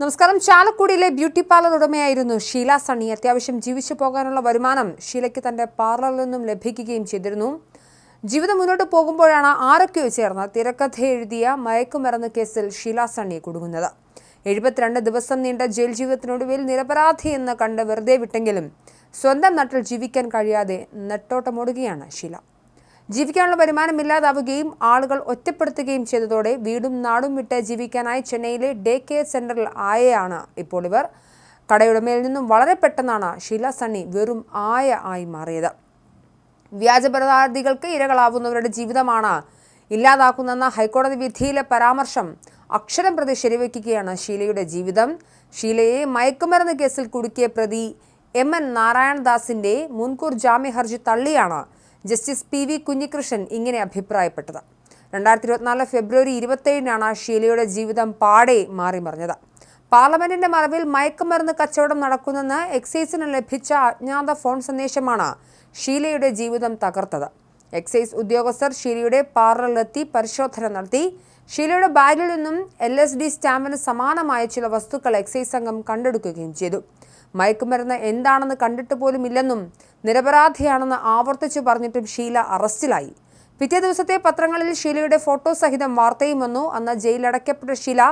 നമസ്കാരം. ചാലക്കുടിയിലെ beauty parlour ഉടമയായിരുന്നു ഷീല സണ്ണി. അത്യാവശ്യം ജീവിച്ചു പോകാനുള്ള വരുമാനം ഷീലയ്ക്ക് തന്റെ പാർലറിൽ നിന്നും ലഭിക്കുകയും ചെയ്തിരുന്നു. ജീവിതം മുന്നോട്ട് പോകുമ്പോഴാണ് ആരൊക്കെയോ ചേർന്ന് തിരക്കഥ എഴുതിയ മയക്കുമരുന്ന് കേസിൽ ഷീല സണ്ണി കുടുങ്ങുന്നത്. എഴുപത്തിരണ്ട് ദിവസം നീണ്ട ജയിൽ ജീവിതത്തിനൊടുവിൽ നിരപരാധി എന്ന് കണ്ട് വെറുതെ വിട്ടെങ്കിലും സ്വന്തം നാട്ടിൽ ജീവിക്കാൻ കഴിയാതെ നെട്ടോട്ടമോടുകയാണ് ഷീല. ജീവിക്കാനുള്ള വരുമാനം ഇല്ലാതാവുകയും ആളുകൾ ഒറ്റപ്പെടുത്തുകയും ചെയ്തതോടെ വീടും നാടും വിട്ട് ജീവിക്കാനായി ചെന്നൈയിലെ ഡേ കെയർ സെന്ററിൽ ആയയാണ് ഇപ്പോൾ ഇവർ. കടയുടമയിൽ നിന്നും വളരെ പെട്ടെന്നാണ് ഷീല സണ്ണി വെറും ആയ ആയി മാറിയത്. വ്യാജപരാധികൾക്ക് ഇരകളാവുന്നവരുടെ ജീവിതമാണ് ഇല്ലാതാക്കുന്നതെന്ന ഹൈക്കോടതി വിധിയിലെ പരാമർശം അക്ഷരം പ്രതി ശരിവയ്ക്കുകയാണ് ഷീലയുടെ ജീവിതം. ഷീലയെ മയക്കുമരുന്ന് കേസിൽ കുടുക്കിയ പ്രതി എം എൻ നാരായണദാസിന്റെ മുൻകൂർ ജാമ്യ ഹർജി തള്ളിയാണ് ജസ്റ്റിസ് പി വി കുഞ്ഞികൃഷ്ണൻ ഇങ്ങനെ അഭിപ്രായപ്പെട്ടത്. രണ്ടായിരത്തി ഇരുപത്തിനാല് ഫെബ്രുവരി ഇരുപത്തേഴിനാണ് ഷീലയുടെ ജീവിതം പാടെ മാറി മറിഞ്ഞത് പാർലമെന്റിന്റെ മറവിൽ മയക്കുമരുന്ന് കച്ചവടം നടക്കുന്നെന്ന് എക്സൈസിന് ലഭിച്ച അജ്ഞാത ഫോൺ സന്ദേശമാണ് ഷീലയുടെ ജീവിതം തകർത്തത്. എക്സൈസ് ഉദ്യോഗസ്ഥർ ഷീലയുടെ പാർലറിലെത്തി പരിശോധന നടത്തി. ഷീലയുടെ ബാഗിൽ നിന്നും എൽ എസ് ഡി സ്റ്റാമ്പിന് സമാനമായ ചില വസ്തുക്കൾ എക്സൈസ് സംഘം കണ്ടെടുക്കുകയും ചെയ്തു. മയക്കുമരുന്ന് എന്താണെന്ന് കണ്ടിട്ട് പോലും ഇല്ലെന്നും നിരപരാധിയാണെന്ന് ആവർത്തിച്ചു പറഞ്ഞിട്ടും ഷീല അറസ്റ്റിലായി. പിറ്റേ ദിവസത്തെ പത്രങ്ങളിൽ ഷീലയുടെ ഫോട്ടോ സഹിതം വാർത്തയും വന്നു. അന്ന് ജയിലടയ്ക്കപ്പെട്ട ഷീല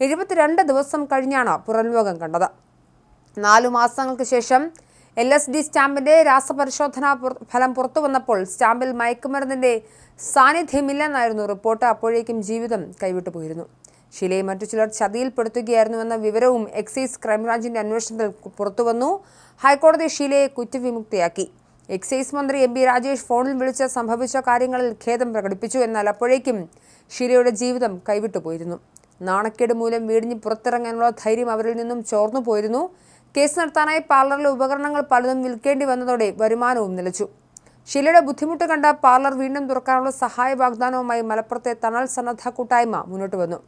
എഴുപത്തിരണ്ട് ദിവസം കഴിഞ്ഞാണ് പുറംലോകം കണ്ടത്. നാലു മാസങ്ങൾക്ക് ശേഷം എൽ എസ് ഡി സ്റ്റാമ്പിന്റെ രാസപരിശോധനാ ഫലം പുറത്തു വന്നപ്പോൾ സ്റ്റാമ്പിൽ മയക്കുമരുന്നിന്റെ സാന്നിധ്യമില്ലെന്നായിരുന്നു റിപ്പോർട്ട്. അപ്പോഴേക്കും ജീവിതം കൈവിട്ടു പോയിരുന്നു ഷീലയെ മറ്റു ചിലർ ചതിയിൽപ്പെടുത്തുകയായിരുന്നുവെന്ന വിവരവും എക്സൈസ് ക്രൈംബ്രാഞ്ചിന്റെ അന്വേഷണത്തിൽ പുറത്തുവന്നു. ഹൈക്കോടതി ഷീലയെ കുറ്റവിമുക്തയാക്കി. എക്സൈസ് മന്ത്രി എം ബി രാജേഷ് ഫോണിൽ വിളിച്ച് സംഭവിച്ച കാര്യങ്ങളിൽ ഖേദം പ്രകടിപ്പിച്ചു. എന്നാൽ അപ്പോഴേക്കും ഷീലയുടെ ജീവിതം കൈവിട്ടുപോയിരുന്നു നാണക്കേട് മൂലം വീടിഞ്ഞ് പുറത്തിറങ്ങാനുള്ള ധൈര്യം അവരിൽ നിന്നും ചോർന്നു പോയിരുന്നു. കേസ് നടത്താനായി പാർലറിലെ ഉപകരണങ്ങൾ പലതും വിൽക്കേണ്ടി വന്നതോടെ വരുമാനവും നിലച്ചു. ഷീലയുടെ ബുദ്ധിമുട്ട് കണ്ട പാർലർ വീണ്ടും തുറക്കാനുള്ള സഹായ വാഗ്ദാനവുമായി മലപ്പുറത്തെ തണൽ സന്നദ്ധ കൂട്ടായ്മ മുന്നോട്ട് വന്നു.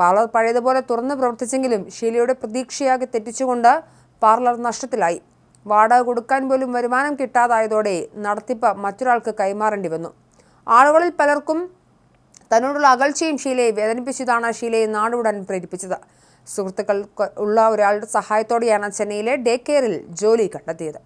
പാർലർ പഴയതുപോലെ തുറന്നു പ്രവർത്തിച്ചെങ്കിലും ഷീലയുടെ പ്രതീക്ഷയാകെ തെറ്റിച്ചുകൊണ്ട് പാർലർ നഷ്ടത്തിലായി. വാടക കൊടുക്കാൻ പോലും വരുമാനം കിട്ടാതായതോടെ നടത്തിപ്പ് മറ്റൊരാൾക്ക് കൈമാറേണ്ടി വന്നു. ആളുകളിൽ പലർക്കും തന്നോടുള്ള അകൽച്ചയും ഷീലയെ വേദനിപ്പിച്ചതാണ് ഷീലയെ നാടുവിടാൻ പ്രേരിപ്പിച്ചത്. സുഹൃത്തുക്കൾ ഉള്ള ഒരാളുടെ സഹായത്തോടെയാണ് ചെന്നൈയിലെ ഡേ കെയറിൽ ജോലി കണ്ടെത്തിയത്.